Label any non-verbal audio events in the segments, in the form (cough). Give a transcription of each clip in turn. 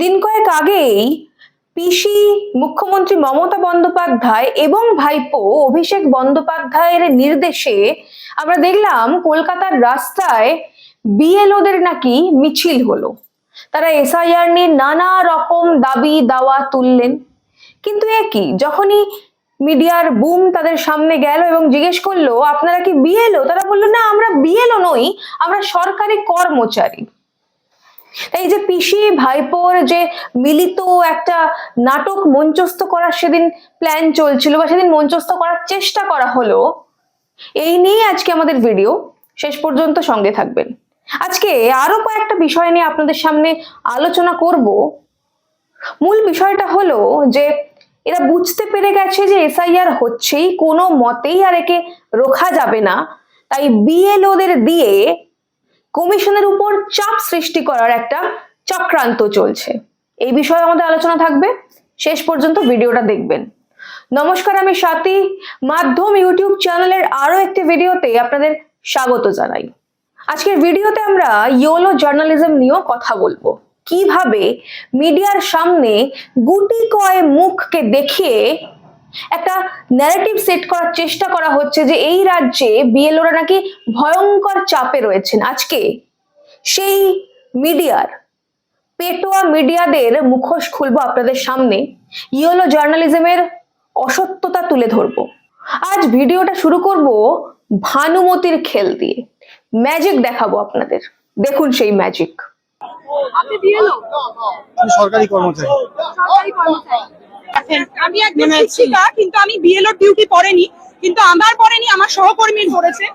দিন কয়েক আগেই পিসি মুখ্যমন্ত্রী মমতা বন্দ্যোপাধ্যায় এবং ভাইপো অভিষেক বন্দ্যোপাধ্যায়ের নির্দেশে আমরা দেখলাম কলকাতার রাস্তায় বিএলওদের নাকি মিছিল হলো। তারা এসআইআর নিয়ে নানা রকম দাবি দাওয়া তুললেন। কিন্তু একই যখনই মিডিয়ার বুম তাদের সামনে গেল এবং জিজ্ঞেস করল, আপনারা কি বিএলও? তারা বলল, না, আমরা বিএলও নই, আমরা সরকারি কর্মচারী। এই যে পিসি ভাইপোর যে মিলিত একটা নাটক মঞ্চস্থ করার সেদিন প্ল্যান চলছিল বা সেদিন মঞ্চস্থ করার চেষ্টা করা হলো, এই নিয়ে আজকে আমাদের ভিডিও শেষ পর্যন্ত সঙ্গে থাকবেন। আজকে আরও কয়েকটা বিষয় নিয়ে আপনাদের সামনে আলোচনা করব। মূল বিষয়টা হলো যে, এরা বুঝতে পেরে গেছে যে এসআইআর হচ্ছেই কোনো মতেই আর একে রোখা যাবে না। তাই বিএলওদের দিয়ে কমিশনের উপর চাপ সৃষ্টি করার একটা চক্রান্ত চলছে। এই বিষয়ে আমাদের আলোচনা থাকবে। শেষ পর্যন্ত ভিডিওটা দেখবেন। নমস্কার, আমি স্বাতি। মাধ্যম ইউটিউব চ্যানেলের আরও একটি ভিডিওতে আপনাদের স্বাগত জানাই। আজকের ভিডিওতে আমরা ইয়োলো জার্নালিজম নিয়েও কথা বলব। কীভাবে মিডিয়ার সামনে গুটি কয় মুখকে দেখিয়ে একটা ন্যারেটিভ সেট করার চেষ্টা করা হচ্ছে যে এই রাজ্যে বিএলওরা নাকি ভয়ঙ্কর চাপে রয়েছেন। আজকে সেই মিডিয়ার পেটোয়া মিডিয়াদের মুখোশ খুলবো আপনাদের সামনে। ইয়েলো জার্নালিজমের অসত্যতা তুলে ধরবো। আজ ভিডিওটা শুরু করব ভানুমতির খেল দিয়ে। ম্যাজিক দেখাবো আপনাদের। দেখুন সেই ম্যাজিক আপনি সরকারি কর্মচারী। সরকারি কর্মচারী। আমি একজন শিক্ষিকা কিন্তু আমি বিএলও ডিউটি পড়েনি কিন্তু আমার পড়েনি আমার সহকর্মীর পড়েছে।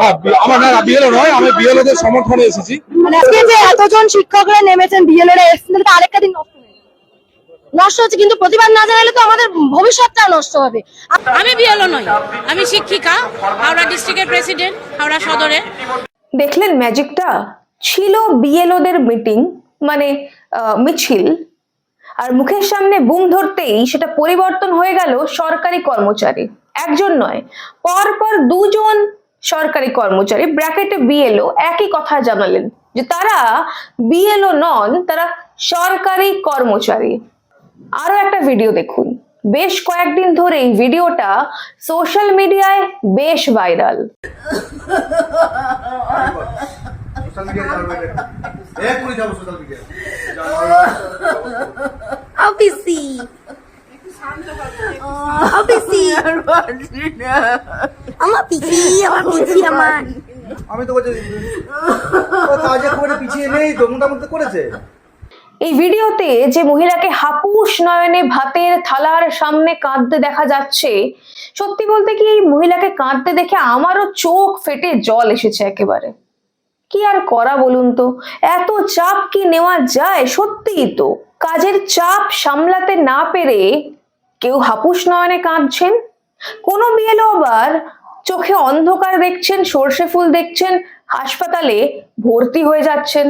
হ্যাঁ আমার না বিএলও নয় আমি বিএলও দের সমর্থনে এসেছি। মানে আজকে যে এতজন শিক্ষকরা নেমেছেন বিএলওরা এসেছেন তাহলে আরেকটা দিন নষ্ট নষ্ট হচ্ছে কিন্তু প্রতিবাদ না জানালে তো আমাদের ভবিষ্যৎটা নষ্ট হবে। আমি বিএলও নই আমি শিক্ষিকা হাওড়া ডিস্ট্রিক্টের প্রেসিডেন্ট হাওড়া সদরে। দেখলেন ম্যাজিকটা ছিল বিএলওদের মিটিং মানে আহ, মিছিল আর মুখের সামনে বুম ধরতেই সেটা পরিবর্তন হয়ে গেল সরকারি কর্মচারী। একজন নয় পর পর দুজন সরকারি কর্মচারী, ব্র্যাকেটে বিএলও, একই কথা জানালেন যে তারা বিএলও নন, তারা সরকারি কর্মচারী। আরও একটা ভিডিও দেখুন। বেশ কয়েকদিন ধরে এই ভিডিওটা সোশ্যাল মিডিয়ায় বেশ ভাইরাল। (laughs) অফিসি। অফিসি। আমার পিসি আমার পিসি আমার। আমি তো বলছি কাজে খুব একটা পিছিয়ে নেই তো মোটামুটি করেছে। এই ভিডিওতে যে মহিলাকে হাপুস নয়নে ভাতের থালার সামনে কাঁদতে দেখা যাচ্ছে সত্যি বলতে কি এই মহিলাকে কাঁদতে দেখে আমারও চোখ ফেটে জল এসেছে একেবারে। কি আর করা বলুন তো? এত চাপ কি নেওয়া যায় সত্যিই তো? কাজের চাপ সামলাতে না পেরে কেউ হাপুস নয়নে কাঁদছেন? কোনো বিয়েলো আবার চোখে অন্ধকার দেখছেন, সর্ষে ফুল দেখছেন, হাসপাতালে ভর্তি হয়ে যাচ্ছেন।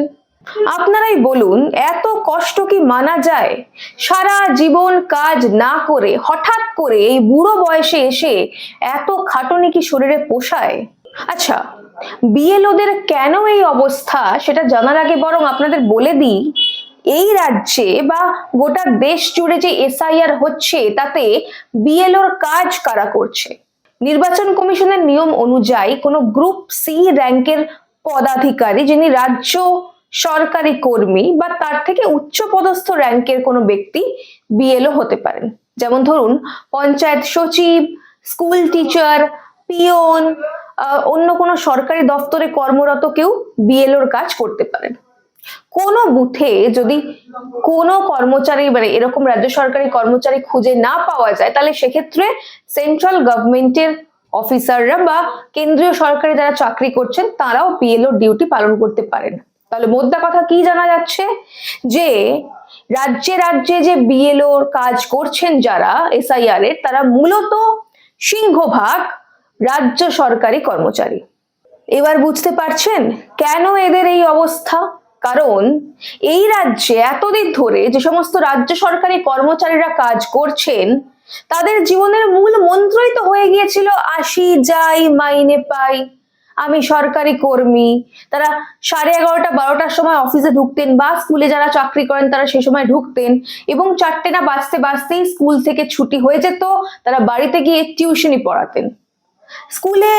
আপনারাই বলুন, এত কষ্ট কি মানা যায়? সারা জীবন কাজ না করে হঠাৎ করে এই বুড়ো বয়সে এসে এত খাটুনি কি শরীরে পোষায়? আচ্ছা বিএলওদের কেন এই অবস্থা সেটা জানার আগে বরং আপনাদের বলে দিই, এই রাজ্যে বা গোটা দেশ জুড়ে যে এসআইআর হচ্ছে তাতে বিএলওর কাজ কারা করছে? নির্বাচন কমিশনের নিয়ম অনুযায়ী কোনো গ্রুপ সি র্যাঙ্কের পদাধিকারী যিনি রাজ্য সরকারি কর্মী বা তার থেকে উচ্চ পদস্থ র্যাঙ্কের কোনো ব্যক্তি বিএলও হতে পারেন। যেমন ধরুন, পঞ্চায়েত সচিব, স্কুল টিচার পিয়ন অন্য কোনো সরকারি দপ্তরে কর্মরত কেউ বিএলওর কাজ করতে পারেন। কোনো বুথে যদি কোনো কর্মচারী মানে এরকম রাজ্য সরকারি কর্মচারী খুঁজে না পাওয়া যায়, তাহলে সেক্ষেত্রে সেন্ট্রাল গভর্নমেন্টের অফিসাররা বা কেন্দ্রীয় সরকারি যারা চাকরি করছেন, তারাও বিএলও ডিউটি পালন করতে পারেন। তাহলে মোদ্দা কথা কি জানা যাচ্ছে? যে রাজ্যে রাজ্যে যে বিএলও কাজ করছেন যারা এসআইআর এর, তারা মূলত সিংহভাগ রাজ্য সরকারি কর্মচারী। এবার বুঝতে পারছেন কেন এদের এই অবস্থা? কারণ এই রাজ্যে এতদিন ধরে যে সমস্ত রাজ্য সরকারি কর্মচারীরা কাজ করছেন, তাদের জীবনের মূল মন্ত্রই তো হয়ে গিয়েছিল আসি যাই মাইনে পাই। আমি সরকারি কর্মী, তারা সাড়ে এগারোটা, বারোটার সময় অফিসে ঢুকতেন বা স্কুলে যারা চাকরি করেন তারা সে সময় ঢুকতেন এবং চারটে না বাজতে বাজতেই স্কুল থেকে ছুটি হয়ে যেত, তারা বাড়িতে গিয়ে টিউশনি পড়াতেন। স্কুলে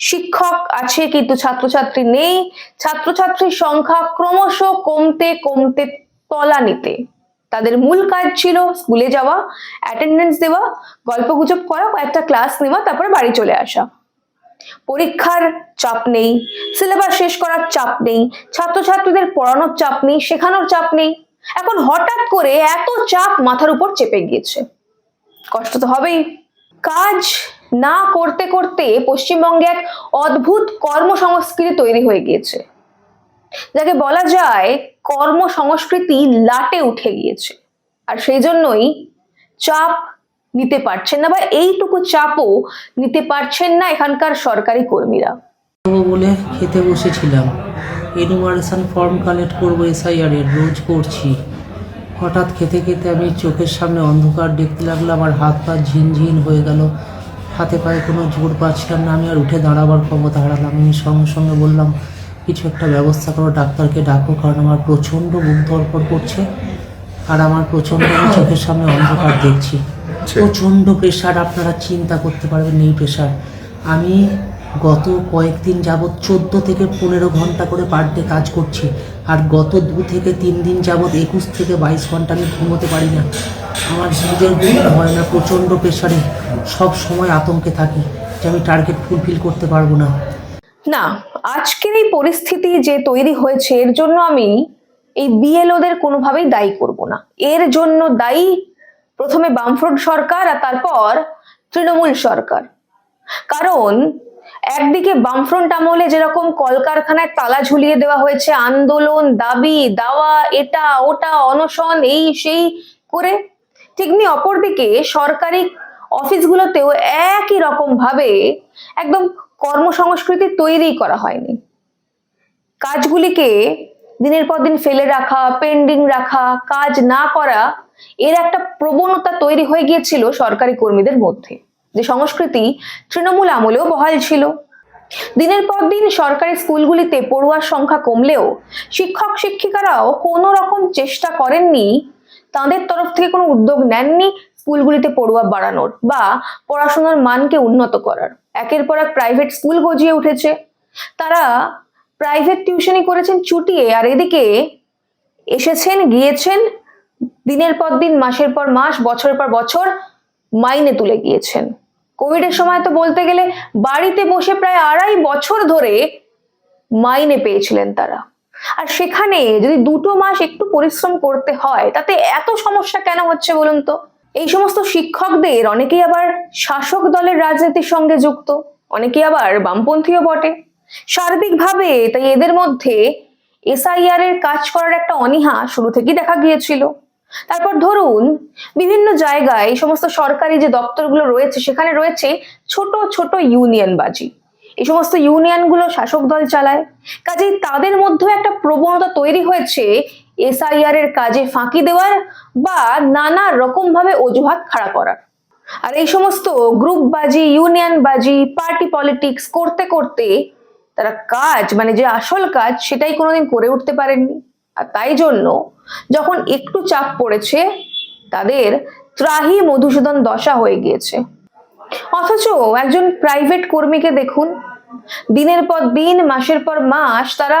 শিক্ষক আছে কিন্তু ছাত্রছাত্রী নেই। ছাত্রছাত্রীর সংখ্যা ক্রমশ কমতে কমতে তলানিতে তাদের মূল কাজ ছিল স্কুলে যাওয়া অ্যাটেন্ডেন্স দেওয়া, গল্পগুজব করা, কয়েকটা ক্লাস নেওয়া, তারপরে বাড়ি চলে আসা। পরীক্ষার চাপ নেই সিলেবাস শেষ করার চাপ নেই, ছাত্রছাত্রীদের পড়ানোর চাপ নেই, শেখানোর চাপ নেই। এখন হঠাৎ করে এত চাপ মাথার উপর চেপে গিয়েছে। কষ্ট তো হবেই। কাজ না করতে করতে পশ্চিমবঙ্গে এক অদ্ভুত কর্মসংস্কৃতি তৈরি হয়ে গিয়েছে। যাকে বলা যায় কর্মসংস্কৃতি লাটে উঠে গিয়েছে। আর সেই জন্যই চাপ নিতে পারছেন না বা এইটুকু চাপও নিতে পারছেন না এখানকার সরকারি কর্মীরা। বলে খেতে বসেছিলাম। এনুমারেশন ফর্ম কালেক্ট করব এসআইআর এর, রোজ করছি। হঠাৎ খেতে খেতে আমি চোখের সামনে অন্ধকার দেখতে লাগলাম আর হাত পা ঝিনঝিন হয়ে গেল। হাতে পায়ে কোনো জোর পাচ্ছিলাম না আমি আর উঠে দাঁড়াবার ক্ষমতা হারালাম। আমি সঙ্গে সঙ্গে বললাম কিছু একটা ব্যবস্থা করো ডাক্তারকে ডাকো কারণ আমার প্রচণ্ড বুক ধরপড় করছে আর আমার প্রচণ্ড চোখের সামনে অন্ধকার দেখছি। প্রচণ্ড প্রেশার আপনারা চিন্তা করতে পারবেন এই প্রেশার আমি গত কয়েকদিন যাবৎ চোদ্দ থেকে পনেরো ঘণ্টা করে পার ডে কাজ করছি। আর গত দু থেকে তিন দিন যাবৎ একুশ থেকে বাইশ ঘণ্টা আমি ঘুমোতে পারি না। আমার নিজের ঘুম হয় না, প্রচণ্ড প্রেশারে সব সময় আতঙ্কে থাকি যে আমি টার্গেট ফুলফিল করতে পারব না। না, আজকের এই পরিস্থিতি যে তৈরি হয়েছে, এর জন্য আমি এই বিএলওদের কোনোভাবেই দায়ী করব না। এর জন্য দায়ী প্রথমে বামফ্রন্ট সরকার আর তারপর তৃণমূল সরকার। কারণ একদিকে বামফ্রন্ট আমলে যেরকম কলকারখানায় তালা ঝুলিয়ে দেওয়া হয়েছে, আন্দোলন, দাবি, দাওয়া, এটা, ওটা, অনশন, এই, সেই করে ঠিকনি অপরদিকে সরকারি অফিসগুলোতেও একই রকম ভাবে একদম কর্মসংস্কৃতি তৈরি করা হয়নি। কাজগুলিকে দিনের পর দিন ফেলে রাখা পেন্ডিং রাখা, কাজ না করা, এর একটা প্রবণতা তৈরি হয়ে গিয়েছিল সরকারি কর্মীদের মধ্যে। যে সংস্কৃতি তৃণমূল আমলেও বহাল ছিল। দিনের পর দিন সরকারি স্কুলগুলিতে পড়ুয়ার সংখ্যা কমলেও শিক্ষক শিক্ষিকারাও কোনো রকম চেষ্টা করেননি, তাদের তরফ থেকে কোনো উদ্যোগ নেননি স্কুলগুলিতে পড়ুয়া বাড়ানোর বা পড়াশোনার মানকে উন্নত করার। একের পর এক প্রাইভেট স্কুল গজিয়ে উঠেছে। তারা প্রাইভেট টিউশনি করেছেন চুটিয়ে আর এদিকে এসেছেন, গিয়েছেন, দিনের পর দিন, মাসের পর মাস, বছরের পর বছর মাইনে তুলে গিয়েছেন। কোভিডের সময় তো বলতে গেলে বাড়িতে বসে প্রায় আড়াই বছর ধরে মাইনে পেয়েছিলেন তারা। আর সেখানে যদি দুটো মাস একটু পরিশ্রম করতে হয়, তাতে এত সমস্যা কেন হচ্ছে বলুন তো? এই সমস্ত শিক্ষকদের অনেকেই আবার শাসক দলের রাজনীতির সঙ্গে যুক্ত, অনেকেই আবার বামপন্থীও বটে। সার্বিকভাবে তাই এদের মধ্যে এসআইআর এর কাজ করার একটা অনীহা শুরু থেকেই দেখা গিয়েছিল। তারপর ধরুন, বিভিন্ন জায়গায় এই সমস্ত সরকারি যে দপ্তরগুলো রয়েছে, সেখানে রয়েছে ছোট ছোট ইউনিয়ন বাজি এই সমস্ত ইউনিয়নগুলো শাসক দল চালায়। কাজেই তাদের মধ্যে একটা প্রবণতা তৈরি হয়েছে এসআইআর এর কাজে ফাঁকি দেওয়ার বা নানা রকম ভাবে অজুহাত খাড়া করার। আর এই সমস্ত গ্রুপ বাজি ইউনিয়ন বাজি পার্টি পলিটিক্স করতে করতে তারা কাজ মানে যে আসল কাজ, সেটাই কোনোদিন করে উঠতে পারেননি। আর তাই জন্য যখন একটু চাপ পড়েছে, তাদের ত্রাহি মধুসূদন দশা হয়ে গিয়েছে। অথচ একজন প্রাইভেট কর্মীকে দেখুন, দিনের পর দিন, মাসের পর মাস তারা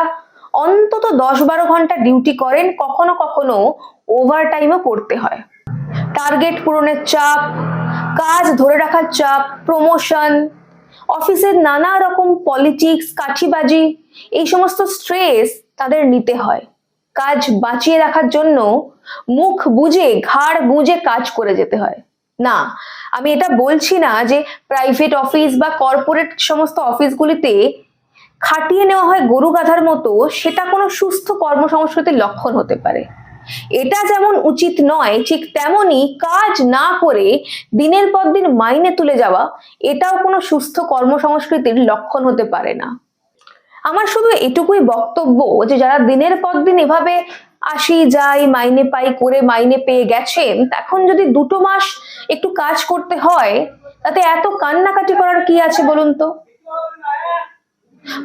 অন্তত দশ বারো ঘণ্টা ডিউটি করেন, কখনো কখনো ওভার টাইমও করতে হয়। টার্গেট পূরণের চাপ, কাজ ধরে রাখার চাপ প্রমোশন অফিসের নানা রকম পলিটিক্স কাঠিবাজি, এই সমস্ত স্ট্রেস তাদের নিতে হয়। কাজ বাঁচিয়ে রাখার জন্য মুখ বুঝে ঘাড় গুঁজে কাজ করে যেতে হয়। না, আমি এটা বলছি না যে প্রাইভেট অফিস বা কর্পোরেট সমস্ত অফিসগুলিতে খাটিয়ে নেওয়া হয় গরু গাধার মতো, সেটা কোনো সুস্থ কর্মসংস্কৃতির লক্ষণ হতে পারে। এটা যেমন উচিত নয়, ঠিক তেমনই কাজ না করে দিনের পর দিন মাইনে তুলে যাওয়া, এটাও কোনো সুস্থ কর্মসংস্কৃতির লক্ষণ হতে পারে না। আমার শুধু এটুকুই বক্তব্য যে যারা দিনের পর দিন এভাবে আসি, যাই, মাইনে পাই, করে মাইনে পেয়ে গেছেন, এখন যদি দুটো মাস একটু কাজ করতে হয়, তাতে এত কান্নাকাটি করার কি আছে বলুন তো?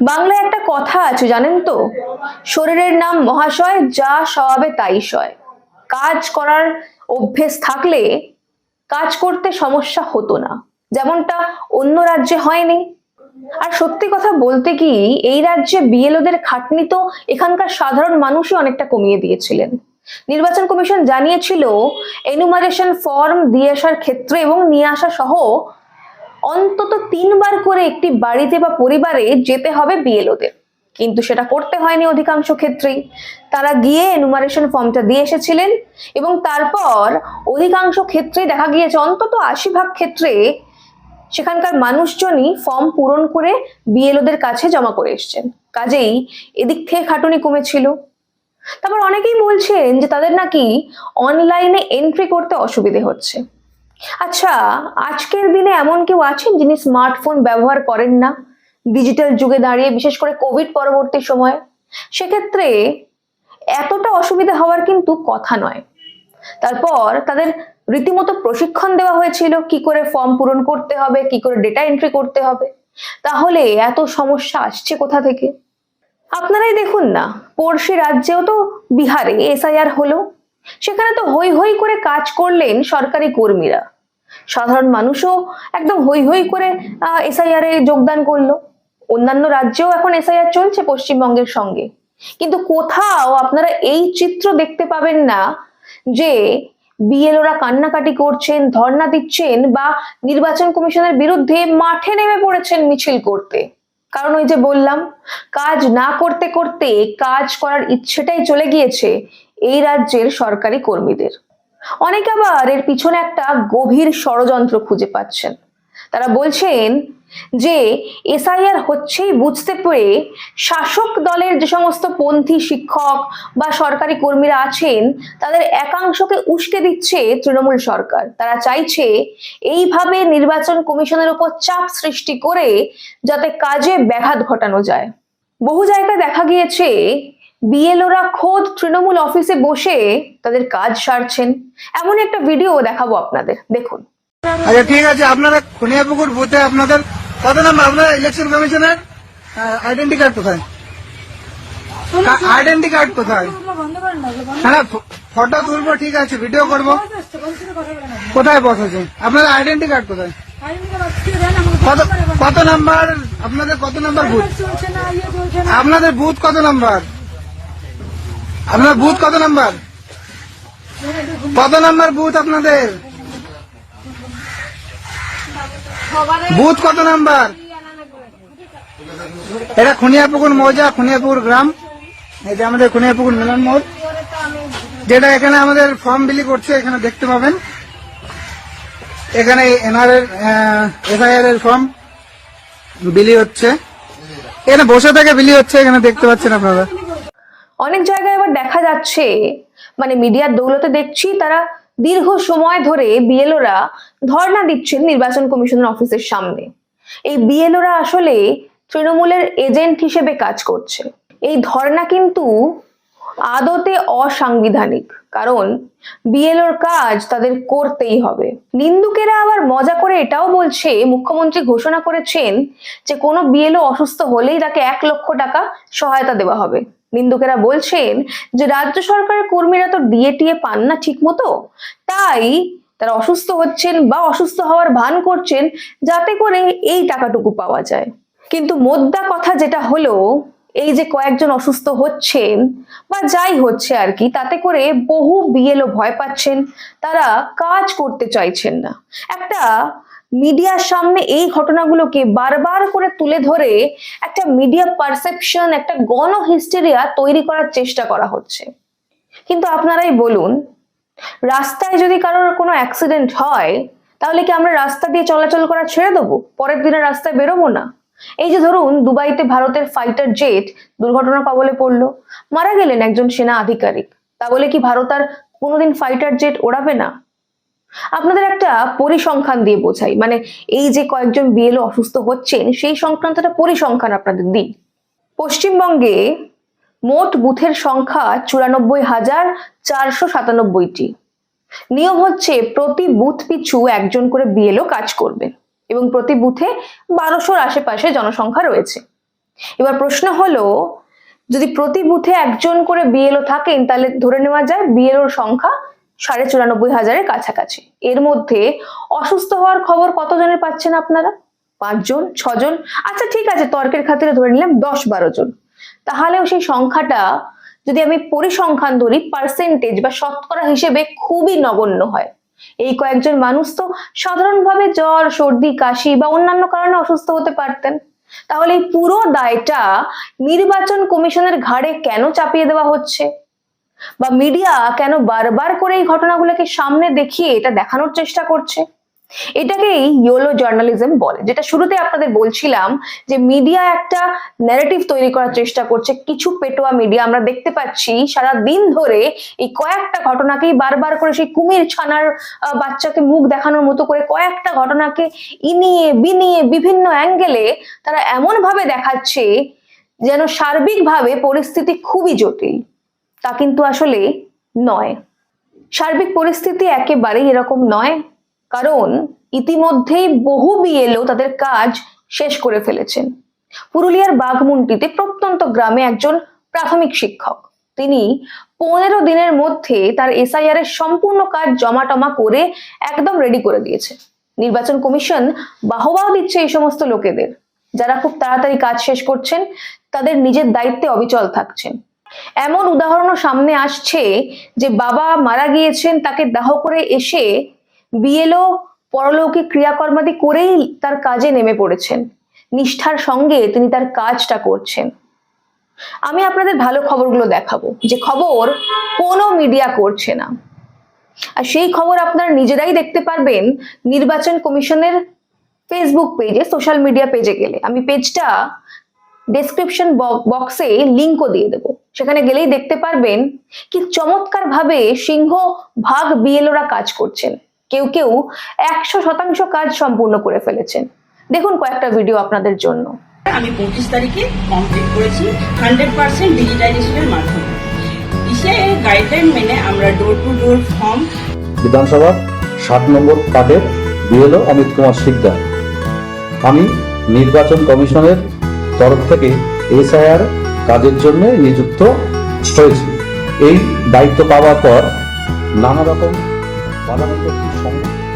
বাংলায় একটা কথা আছে, জানেন তো? শরীরের নাম মহাশয়, যা স্বভাবে তাই সয় কাজ করার অভ্যেস থাকলে কাজ করতে সমস্যা হতো না। যেমনটা অন্য রাজ্যে হয়নি। আর সত্যি কথা বলতে কি, এই রাজ্যে বিএলওদের খাটনি তো এখানকার সাধারণ মানুষই অনেকটা কমিয়ে দিয়েছিলেন। নির্বাচন কমিশন জানিয়েছিল এনুমারেশন ফর্ম দিয়ে আসার ক্ষেত্রে এবং নিয়ে আসা সহ অন্তত তিনবার করে একটি বাড়িতে বা পরিবারে যেতে হবে বিএলওদের। কিন্তু সেটা করতে হয়নি অধিকাংশ ক্ষেত্রেই। তারা গিয়ে এনুমারেশন ফর্মটা দিয়ে এসেছিলেন এবং তারপর অধিকাংশ ক্ষেত্রেই দেখা গিয়েছে, অন্তত আশি ভাগ ক্ষেত্রে সেখানকার মানুষজনই ফর্ম পূরণ করে বিএলওদের কাছে জমা করে এসছেন। কাজেই এদিক থেকে খাটুনি কমেছিল। তারপর অনেকেই বলছেন যে তাদের নাকি অনলাইনে এন্ট্রি করতে অসুবিধে হচ্ছে। আচ্ছা আজকের দিনে এমন কেউ আছেন যিনি স্মার্টফোন ব্যবহার করেন না? ডিজিটাল যুগে দাঁড়িয়ে, বিশেষ করে কোভিড পরবর্তী সময়ে? সেক্ষেত্রে এতটা অসুবিধা হওয়ার কিন্তু কথা নয়। তারপর তাদের রীতিমতো প্রশিক্ষণ দেওয়া হয়েছিল কি করে ফর্ম পূরণ করতে হবে, কি করে ডেটা এন্ট্রি করতে হবে। তাহলে এত সমস্যা আসছে কোথা থেকে? আপনারাই দেখুন না, পড়শি রাজ্যেও তো বিহারে এসআইআর হলো। সেখানে তো হই হই করে কাজ করলেন সরকারি কর্মীরা। সাধারণ মানুষও একদম হই হই করে এসআইআর এ যোগদান করল। অন্যান্য রাজ্যেও এখন এসআইআর চলছে পশ্চিমবঙ্গের সঙ্গে। কিন্তু কোথাও আপনারা এই চিত্র দেখতে পাবেন না যে বিএলওরা কান্নাকাটি করছেন, ধর্ণা দিচ্ছেন বা নির্বাচন কমিশনের বিরুদ্ধে মাঠে নেমে পড়েছেন মিছিল করতে। কারণ ওই যে বললাম, কাজ না করতে করতে কাজ করার ইচ্ছেটাই চলে গিয়েছে এই রাজ্যের সরকারি কর্মীদের। অনেক আবার এর পিছনে একটা গভীর ষড়যন্ত্র খুঁজে পাচ্ছেন। তারা বলছেন যে এসআইআর হচ্ছেই বুঝতে পেরে শাসক দলের যে সমস্ত পন্থী শিক্ষক বা সরকারি কর্মীরা আছেন, তাদের একাংশকে উস্কে দিচ্ছে তৃণমূল সরকার। তারা চাইছে এইভাবে নির্বাচন কমিশনের উপর চাপ সৃষ্টি করে যাতে কাজে ব্যাঘাত ঘটানো যায়। বহু জায়গায় দেখা গিয়েছে বিএলওরা খোদ তৃণমূল অফিসে বসে তাদের কাজ সারছেন। এমন একটা ভিডিও দেখাবো আপনাদের। দেখুন। আচ্ছা ঠিক আছে আপনারা খুনিয়াপুকুর বুথে আপনাদের কত নাম্বার আপনার ইলেকশন কমিশনের আইডেন্টি কার্ড কোথায়? আইডেন্টি কার্ড কোথায়? হ্যাঁ ফটো তুলবো ঠিক আছে ভিডিও করব। কোথায় বসেছে আপনাদের আইডেন্টি কার্ড কোথায়? কত কত নাম্বার? আপনাদের কত নাম্বার বুথ? আপনাদের বুথ কত নাম্বার? আপনার বুথ কত নাম্বার? কত নাম্বার বুথ আপনাদের? বুথ কত নাম্বার? এটা খুনিয়াপুকুর মৌজা, খুনিয়াপুকুর গ্রাম। এটা আমাদের খুনিয়াপুকুর মিলন মোড়। যেটা এখানে আমাদের ফর্ম বিলি করছে, এখানে দেখতে পাবেন। এখানে এনআর এর এফআইআর এর ফর্ম বিলি হচ্ছে। এখানে বসে থেকে বিলি হচ্ছে, এখানে দেখতে পাচ্ছেন আপনারা। অনেক জায়গায় আবার দেখা যাচ্ছে মানে মিডিয়ার দৌলতে দেখছি, তারা দীর্ঘ সময় ধরে বিএলওরা ধর্ণা দিচ্ছেন নির্বাচন কমিশনের অফিসের সামনে। এই বিএলওরা আসলে তৃণমূলের এজেন্ট হিসেবে কাজ করছে। এই ধর্ণা কিন্তু আদতে অসাংবিধানিক, কারণ বিএলওর কাজ তাদের করতেই হবে। নিন্দুকেরা আবার মজা করে এটাও বলছে, মুখ্যমন্ত্রী ঘোষণা করেছেন যে কোনো বিএলও অসুস্থ হলেই তাকে এক লক্ষ টাকা সহায়তা দেওয়া হবে। নিন্দুকেরা বলছেন যে রাজ্য সরকারের কর্মীরা তো ডিএটিএ পান না ঠিক মতো তাই তারা অসুস্থ হচ্ছেন বা অসুস্থ হওয়ার ভান করছেন যাতে করে এই টাকাটুকু পাওয়া যায়। কিন্তু মোদ্দা কথা যেটা হলো, এই যে কয়েকজন অসুস্থ হচ্ছেন বা যাই হচ্ছে আর কি, তাতে করে বহু বিএলও ভয় পাচ্ছেন, তারা কাজ করতে চাইছেন না। একটা মিডিয়ার সামনে এই ঘটনাগুলোকে বারবার করে তুলে ধরে একটা মিডিয়া পারসেপশন, একটা গণ হিস্টেরিয়া তৈরি করার চেষ্টা করা হচ্ছে। কিন্তু আপনারাই বলুন, রাস্তায় যদি কারোর কোনো অ্যাক্সিডেন্ট হয়, তাহলে কি আমরা রাস্তা দিয়ে চলাচল করা ছেড়ে দেবো? পরের দিনে রাস্তায় বেরোবো না? এই যে ধরুন, দুবাইতে ভারতের ফাইটার জেট দুর্ঘটনা কবলে পড়ল। মারা গেলেন একজন সেনা আধিকারিক। তা বলে কি ভারত আর কোনোদিন ফাইটার জেট ওড়াবে না? আপনাদের একটা পরিসংখ্যান দিয়ে বোঝাই। মানে এই যে কয়েকজন বিএলও অসুস্থ হচ্ছেন, সেই সংক্রান্ত একটা পরিসংখ্যান আপনাদের দিই। পশ্চিমবঙ্গে মোট বুথের সংখ্যা চুরানব্বই হাজার চারশো সাতানব্বইটি। নিয়ম হচ্ছে প্রতি বুথ পিছু একজন করে বিএলও কাজ করবেন এবং প্রতি বুথে বারোশোর আশেপাশে জনসংখ্যা রয়েছে। এবার প্রশ্ন হলো, যদি প্রতি বুথে একজন করে বিএলও থাকেন, তাহলে ধরে নেওয়া যায় বিএলওর সংখ্যা সাড়ে চুরানব্বই হাজারের কাছাকাছি। এর মধ্যে অসুস্থ হওয়ার খবর কতজনের পাচ্ছেন আপনারা? পাঁচজন, ছজন? আচ্ছা ঠিক আছে, তর্কের খাতিরে ধরে নিলাম দশ বারো জন। তাহলেও সেই সংখ্যাটা যদি আমি পরিসংখ্যান ধরি পার্সেন্টেজ বা শতকরা হিসেবে খুবই নগণ্য হয়। এই কয়েকজন মানুষ তো সাধারণভাবে জ্বর, সর্দি, কাশি বা অন্যান্য কারণে অসুস্থ হতে পারতেন। তাহলে এই পুরো দায়টা নির্বাচন কমিশনের ঘাড়ে কেন চাপিয়ে দেওয়া হচ্ছে? বা মিডিয়া কেন বারবার করে এই ঘটনাগুলোকে সামনে দেখিয়ে এটা দেখানোর চেষ্টা করছে? এটাকেই ইয়োলো জার্নালিজম বলে, যেটা শুরুতে আপনাদের বলছিলাম যে মিডিয়া একটা ন্যারেটিভ তৈরি করার চেষ্টা করছে। কিছু পেটোয়া মিডিয়া আমরা দেখতে পাচ্ছি সারা দিন ধরে এই কয়েকটা ঘটনাকেই বারবার করে সেই কুমির ছানার বাচ্চাকে মুখ দেখানোর মতো করে কয়েকটা ঘটনাকে ইনিয়ে বিনিয়ে বিভিন্ন অ্যাঙ্গেলে তারা এমন ভাবে দেখাচ্ছে যেন সার্বিকভাবে পরিস্থিতি খুবই জটিল। তা কিন্তু আসলে নয়। সার্বিক পরিস্থিতি একেবারেই এরকম নয়, কারণ ইতিমধ্যেই বহু বিএলও তাদের কাজ শেষ করে ফেলেছেন। পুরুলিয়ার বাঘমুন্ডিতে প্রত্যন্ত গ্রামে একজন প্রাথমিক শিক্ষক। তিনি পনেরো দিনের মধ্যে তার এসআইআর এর সম্পূর্ণ কাজ জমাটমা করে একদম রেডি করে দিয়েছে। নির্বাচন কমিশন বাহবাহ দিচ্ছে এই সমস্ত লোকেদের। যারা খুব তাড়াতাড়ি কাজ শেষ করছেন, তাদের নিজের দায়িত্বে অবিচল থাকছেন। এমন উদাহরণও সামনে আসছে যে বাবা মারা গিয়েছেন, তাকে দাহ করে এসে বিএলও পরলৌকিক ক্রিয়াকর্মাদি করেই তার কাজে নেমে পড়েছেন। নিষ্ঠার সঙ্গে তিনি তার কাজটা করছেন। আমি আপনাদের ভালো খবরগুলো দেখাবো। যে খবর কোনো মিডিয়া করছে না। আর সেই খবর আপনারা নিজেরাই দেখতে পারবেন নির্বাচন কমিশনের ফেসবুক পেজে, সোশ্যাল মিডিয়া পেজে গেলে। আমি পেজটা ডেসক্রিপশন বক্সে লিঙ্কও দিয়ে দেবো। সেখানে গেলেই দেখতে পারবেন কি চমৎকার ভাবে সিংহ ভাগ বিএলওরা কাজ করছেন। কেউ কেউ একশো শতাংশ কাজ সম্পূর্ণ করে ফেলেছেন। দেখুন কয়েকটা ভিডিও আপনাদের জন্য। আমি পঁচিশ তারিখে কমপ্লিট করেছি হান্ড্রেড পার্সেন্ট ডিজিটাইজেশনের মাধ্যমে। ইসিআই গাইডলাইন মেনে আমরা ডোর টু ডোর ফর্ম বিধানসভার ষাট নম্বর কার্ডের বিএলও অমিত কুমার শিকদার। আমি নির্বাচন কমিশনের তরফ থেকে এসআইআর কাজের জন্য নিযুক্ত হয়েছি। এই দায়িত্ব পাওয়ার পর নানা রকম বাধাবিপত্তির সম্মুখীন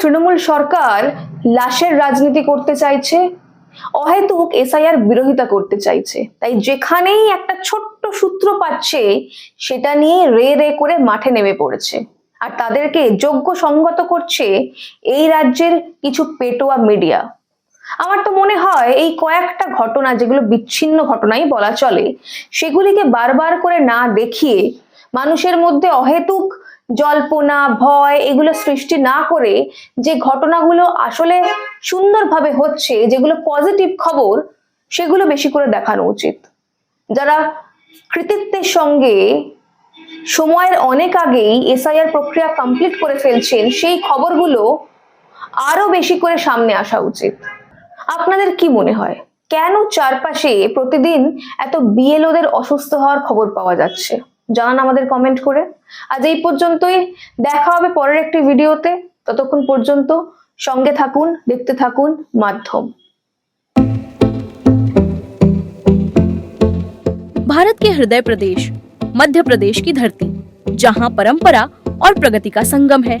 তৃণমূল সরকার লাশের রাজনীতি করতে চাইছে, অহেতুক এসআইআর বিরোধিতা করতে চাইছে। তাই যেখানেই একটা ছোট্ট সূত্র পাচ্ছে, সেটা নিয়ে রে রে করে মাঠে নেমে পড়েছে। আর তাদেরকে যোগ্য সঙ্গত করছে এই রাজ্যের কিছু পেটোয়া মিডিয়া। আমার তো মনে হয় এই কয়েকটা ঘটনা, যেগুলো বিচ্ছিন্ন ঘটনাই বলা চলে, সেগুলিকে বারবার করে না দেখিয়ে মানুষের মধ্যে অহেতুক জল্পনা, ভয় এগুলো সৃষ্টি না করে যে ঘটনাগুলো আসলে সুন্দরভাবে হচ্ছে, যেগুলো পজিটিভ খবর, সেগুলো বেশি করে দেখানো উচিত। যারা কৃতিত্বের সঙ্গে সময়ের অনেক আগেই এসআইআর প্রক্রিয়া কমপ্লিট করে ফেলছেন, সেই খবরগুলো আরও বেশি করে সামনে আসা উচিত। আপনাদের কি মনে হয়? কেন চারপাশে প্রতিদিন এত বিএলওদের অসুস্থ হওয়ার খবর পাওয়া যাচ্ছে? জানান আমাদের কমেন্ট করে। আজ এই পর্যন্তই দেখা হবে পরের একটি ভিডিওতে ততক্ষণ পর্যন্ত সঙ্গে থাকুন দেখতে থাকুন মাধ্যম भारत के हृदय प्रदेश मध्य प्रदेश की धरती जहां परंपरा और प्रगति का संगम है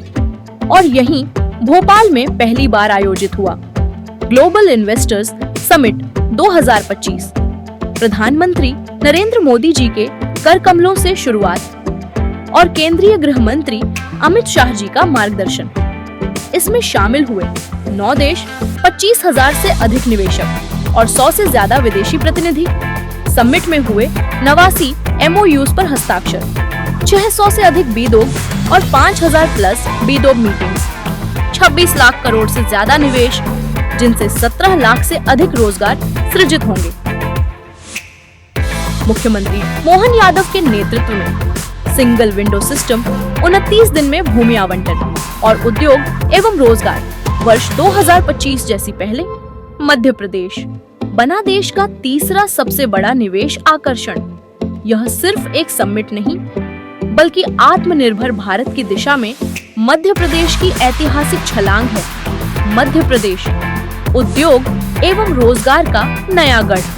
और यहीं भोपाल में पहली बार आयोजित हुआ ग्लोबल इन्वेस्टर्स समिट 2025 प्रधानमंत्री नरेंद्र मोदी जी के कर कमलों से शुरुआत और केंद्रीय गृह मंत्री अमित शाह जी का मार्गदर्शन। इसमें शामिल हुए नौ देश, पच्चीस हज़ार से अधिक निवेशक और सौ से ज़्यादा विदेशी प्रतिनिधि। समिट में हुए नवासी एमओयूज पर हस्ताक्षर 600 से अधिक बीदोग और 5000 प्लस बीदोग मीटिंग्स। 26 लाख करोड़ से ज़्यादा निवेश, जिनसे 17 लाख से अधिक रोज़गार सृजित होंगे। मुख्यमंत्री मोहन यादव के नेतृत्व में सिंगल विंडो सिस्टम 29 दिन में भूमि आवंटन और उद्योग एवं रोज़गार वर्ष 2025 जैसी पहले मध्य प्रदेश बना देश का तीसरा सबसे बड़ा निवेश आकर्षण। यह सिर्फ़ एक समिट नहीं, बल्कि आत्मनिर्भर भारत की दिशा में मध्य प्रदेश की ऐतिहासिक छलांग है। मध्य प्रदेश, उद्योग एवं रोज़गार का नया गढ़।